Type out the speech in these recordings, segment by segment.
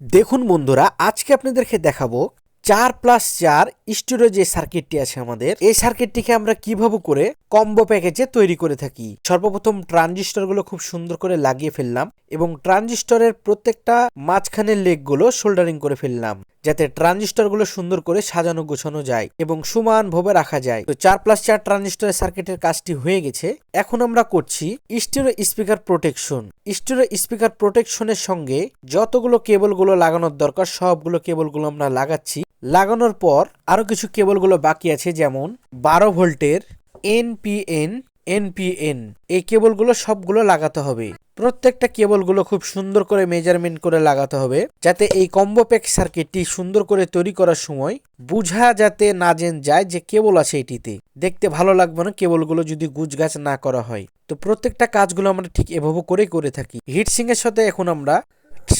দেখুন বন্ধুরা, আজকে আপনাদেরকে দেখাবো চার প্লাস চার স্টোরে যে সার্কিটটি আছে আমাদের, এই সার্কিটটিকে আমরা কীভাবে করে কম্বো প্যাকেজে তৈরি করে থাকি? সর্বপ্রথম ট্রানজিস্টরগুলো খুব সুন্দর করে লাগিয়ে ফেললাম এবং ট্রানজিস্টরের প্রত্যেকটা মাঝখানের লেগগুলো শোল্ডারিং করে ফেললাম। যাতে ট্রানজিস্টরগুলো সুন্দর করে সাজানো গোছানো যায় এবং সমান ভাবে রাখা যায়। তো চার প্লাস চার ট্রানজিস্টরের সার্কিটের কাজটি হয়ে গেছে। এখন আমরা করছি stereo speaker protection. Stereo speaker প্রোটেকশনের সঙ্গে যতগুলো কেবলগুলো লাগানোর দরকার, সবগুলো কেবলগুলো আমরা লাগাচ্ছি। লাগানোর পর আরও কিছু কেবলগুলো বাকি আছে, যেমন বারো ভোল্টের এনপিএন এনপিএন এই কেবলগুলো সবগুলো লাগাতে হবে। প্রত্যেকটা কেবলগুলো খুব সুন্দর করে মেজারমেন্ট করে লাগাতে হবে, যাতে এই কম্বো প্যাক সার্কিটটি সুন্দর করে তৈরি করার সময় বুঝা যাতে না জেন যায় যে কেবল আছে এটিতে। দেখতে ভালো লাগবে না কেবলগুলো যদি গুজগাছ না করা হয়। তো প্রত্যেকটা কাজগুলো আমরা ঠিক এভাবে করে করে থাকি। হিটসিং এর সাথে এখন আমরা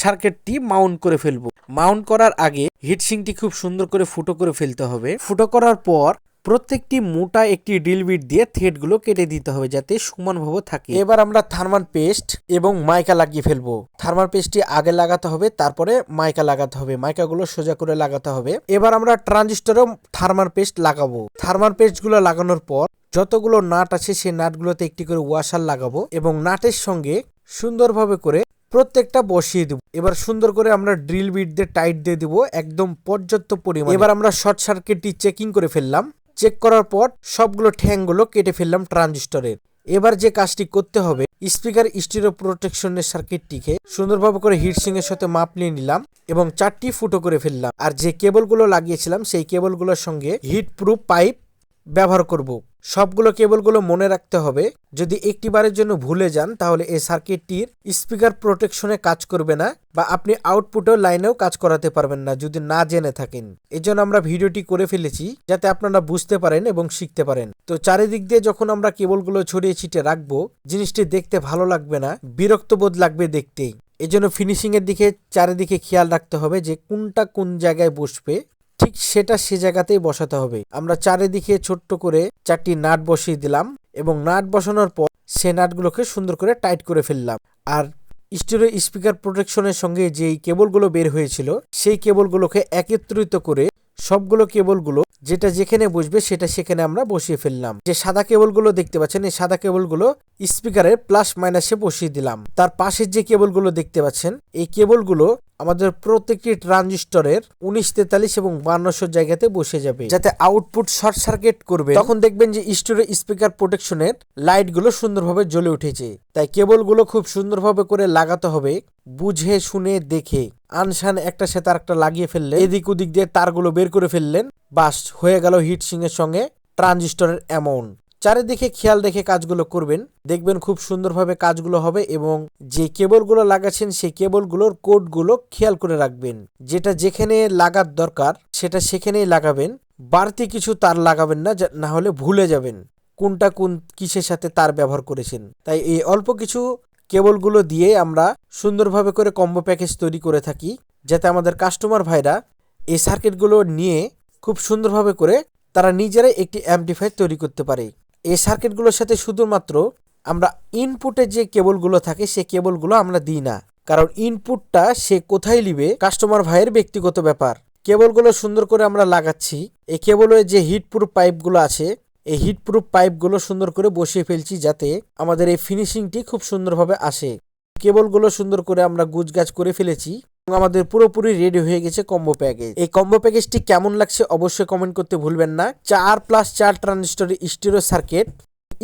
সার্কিটটি মাউন্ট করে ফেলব। মাউন্ট করার আগে হিটসিংটি খুব সুন্দর করে ফুটো করে ফেলতে হবে। ফুটো করার পর প্রত্যেকটি মোটা একটি ড্রিল বিট দিয়ে থ্রেডগুলো কেটে দিতে হবে যাতে সমানভাবে থাকে। এবার আমরা থার্মাল পেস্ট এবং মাইকা লাগিয়ে ফেলব। থার্মাল পেস্টটি আগে লাগাতে হবে, তারপরে মাইকা লাগাতে হবে। মাইকাগুলো সোজা করে লাগাতে হবে। এবার আমরা ট্রানজিস্টরেও থার্মাল পেস্ট লাগাবো। থার্মাল পেস্টগুলো লাগানোর পর যতগুলো নাট আছে, সেই নাটগুলোতে একটি করে ওয়াশার লাগাবো এবং নাটের সঙ্গে সুন্দরভাবে করে প্রত্যেকটা বসিয়ে দেবো। এবার সুন্দর করে আমরা ড্রিল বিট দিয়ে টাইট দিয়ে দিব একদম পর্যাপ্ত পরিমাণ। এবার আমরা শর্ট সার্কিটটি চেকিং করে ফেললাম। চেক করার পর সবগুলো ঠ্যাংগুলো কেটে ফেললাম ট্রানজিস্টরের এবার যে কাজটি করতে হবে, স্পিকার স্টিরো প্রোটেকশনের সার্কিটটিকে সুন্দরভাবে করে হিটসিং এর সাথে মাপ নিয়ে নিলাম এবং চারটি ফুটো করে ফেললাম। আর যে কেবলগুলো লাগিয়েছিলাম, সেই কেবলগুলোর সঙ্গে হিট প্রুফ পাইপ ব্যবহার করব। সবগুলো কেবলগুলো মনে রাখতে হবে। যদি একটি বারের জন্য ভুলে যান, তাহলে এই সার্কিটটির স্পিকার প্রোটেকশনে কাজ করবে না বা আপনি আউটপুটও লাইনেও কাজ করাতে পারবেন না যদি না জেনে থাকেন। এই জন্য আমরা ভিডিওটি করে ফেলেছি যাতে আপনারা বুঝতে পারেন এবং শিখতে পারেন। তো চারিদিক দিয়ে যখন আমরা কেবলগুলো ছড়িয়ে ছিটে রাখব, জিনিসটি দেখতে ভালো লাগবে না, বিরক্ত বোধ লাগবে দেখতেই। এজন্য ফিনিশিং এর দিকে, চারিদিকে খেয়াল রাখতে হবে যে কোনটা কোন জায়গায় বসবে ঠিক সেটা সে জায়গাতেই বসাতে হবে। আমরা চারিদিকে ছোট্ট করে চারটি নাট বসিয়ে দিলাম এবং নাট বসানোর পর সে নাটগুলোকে সুন্দর করে টাইট করে ফেললাম। আর স্টিরিও স্পিকার প্রোটেকশনের সঙ্গে যেই কেবলগুলো বের হয়েছিল, সেই কেবলগুলোকে একত্রিত করে সবগুলো কেবলগুলো যেটা যেখানে বসবে সেটা সেখানে আমরা বসিয়ে ফেললাম। যে সাদা কেবলগুলো দেখতে পাচ্ছেন, এই সাদা কেবলগুলো স্পিকারের প্লাস মাইনাসে বসিয়ে দিলাম। তার পাশের যে কেবলগুলো দেখতে পাচ্ছেন, এই কেবলগুলো আমাদের প্রত্যেকটি ট্রানজিস্টরের উনিশ তেতাল্লিশ এবং বান্নশো জায়গাতে বসে যাবে। যাতে আউটপুট শর্ট সার্কিট করবে। তখন দেখবেন যে স্টোরে স্পিকার প্রোটেকশনের লাইটগুলো সুন্দরভাবে জ্বলে উঠেছে। তাই কেবলগুলো খুব সুন্দরভাবে করে লাগাতে হবে, বুঝে, শুনে, দেখে। আনসান একটা সাথে আরেকটা লাগিয়ে ফেললে এদিক ওদিক দিয়ে তারগুলো বের করে ফেললেন। বাস, হয়ে গেল হিট সিং এর সঙ্গে ট্রানজিস্টরের অ্যামাউন্ট চারিদিকে খেয়াল রেখে কাজগুলো করবেন। দেখবেন খুব সুন্দরভাবে কাজগুলো হবে এবং যে কেবলগুলো লাগাচ্ছেন সেই কেবলগুলোর কোডগুলো খেয়াল করে রাখবেন। যেটা যেখানে লাগার দরকার, সেটা সেখানেই লাগাবেন। বাড়তি কিছু তার লাগাবেন না না হলে ভুলে যাবেন কোনটা কোন কিসের সাথে তার ব্যবহার করেছেন। তাই এই অল্প কিছু কেবলগুলো দিয়ে আমরা সুন্দরভাবে করে কম্বো প্যাকেজ তৈরি করে থাকি, যাতে আমাদের কাস্টমার ভাইরা এই সার্কিটগুলো নিয়ে খুব সুন্দরভাবে করে তারা নিজেরাই একটি অ্যাম্পলিফায়ার তৈরি করতে পারে। এই সার্কিটগুলোর সাথে শুধুমাত্র আমরা ইনপুটে যে কেবলগুলো থাকে, সে কেবলগুলো আমরা দিই না। কারণ ইনপুটটা সে কোথায় নিবে কাস্টমার ভাইয়ের ব্যক্তিগত ব্যাপার। কেবলগুলো সুন্দর করে আমরা লাগাচ্ছি। এই কেবলের যে হিট প্রুফ পাইপগুলো আছে, এই হিটপ্রুফ পাইপগুলো সুন্দর করে বসিয়ে ফেলছি যাতে আমাদের এই ফিনিশিংটি খুব সুন্দরভাবে আসে। কেবলগুলো সুন্দর করে আমরা গুজগাছ করে ফেলেছি। আমাদের পুরোপুরি রেডি হয়ে গেছে কম্বো প্যাকেজ এই কম্বো প্যাকেজটি কেমন লাগছে অবশ্যই কমেন্ট করতে ভুলবেন না। চার প্লাস চার transistor stereo circuit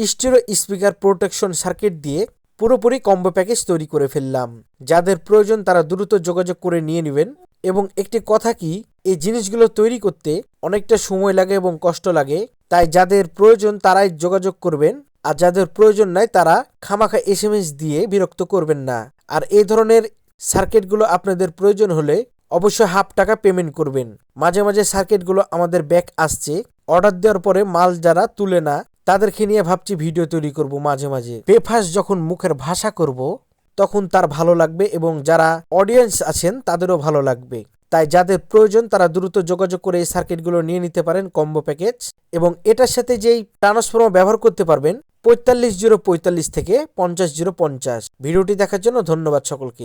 stereo speaker protection circuit দিয়ে পুরোপুরি কম্বো প্যাকেজ তৈরি করে ফেললাম। যাদের প্রয়োজন তারা দ্রুত যোগাযোগ করে নিয়ে নেবেন। এবং একটি কথা কি, এই জিনিসগুলো তৈরি করতে অনেকটা সময় লাগে এবং কষ্ট লাগে। তাই যাদের প্রয়োজন তারাই যোগাযোগ করবেন। আর যাদের প্রয়োজন নাই তারা খামাখা এসএমএস দিয়ে বিরক্ত করবেন না। আর এই ধরনের সার্কিটগুলো আপনাদের প্রয়োজন হলে অবশ্যই হাফ টাকা পেমেন্ট করবেন। মাঝে মাঝে সার্কিটগুলো আমাদের ব্যাক আসছে, অর্ডার দেওয়ার পরে মাল যারা তুলে না, তাদেরকে নিয়ে ভাবছি ভিডিও তৈরি করব মাঝে মাঝে। বেফাস যখন মুখের ভাষা করব, তখন তার ভালো লাগবে এবং যারা অডিয়েন্স আছেন, তাদেরও ভালো লাগবে। তাই যাদের প্রয়োজন, তারা দ্রুত যোগাযোগ করে এই সার্কিটগুলো নিয়ে নিতে পারেন কম্বো প্যাকেজ এবং এটার সাথে যেই ট্রান্সফর্মার ব্যবহার করতে পারবেন, পঁয়তাল্লিশ জিরো পঁয়তাল্লিশ থেকে পঞ্চাশ জিরো পঞ্চাশ। ভিডিওটি দেখার জন্য ধন্যবাদ সকলকে।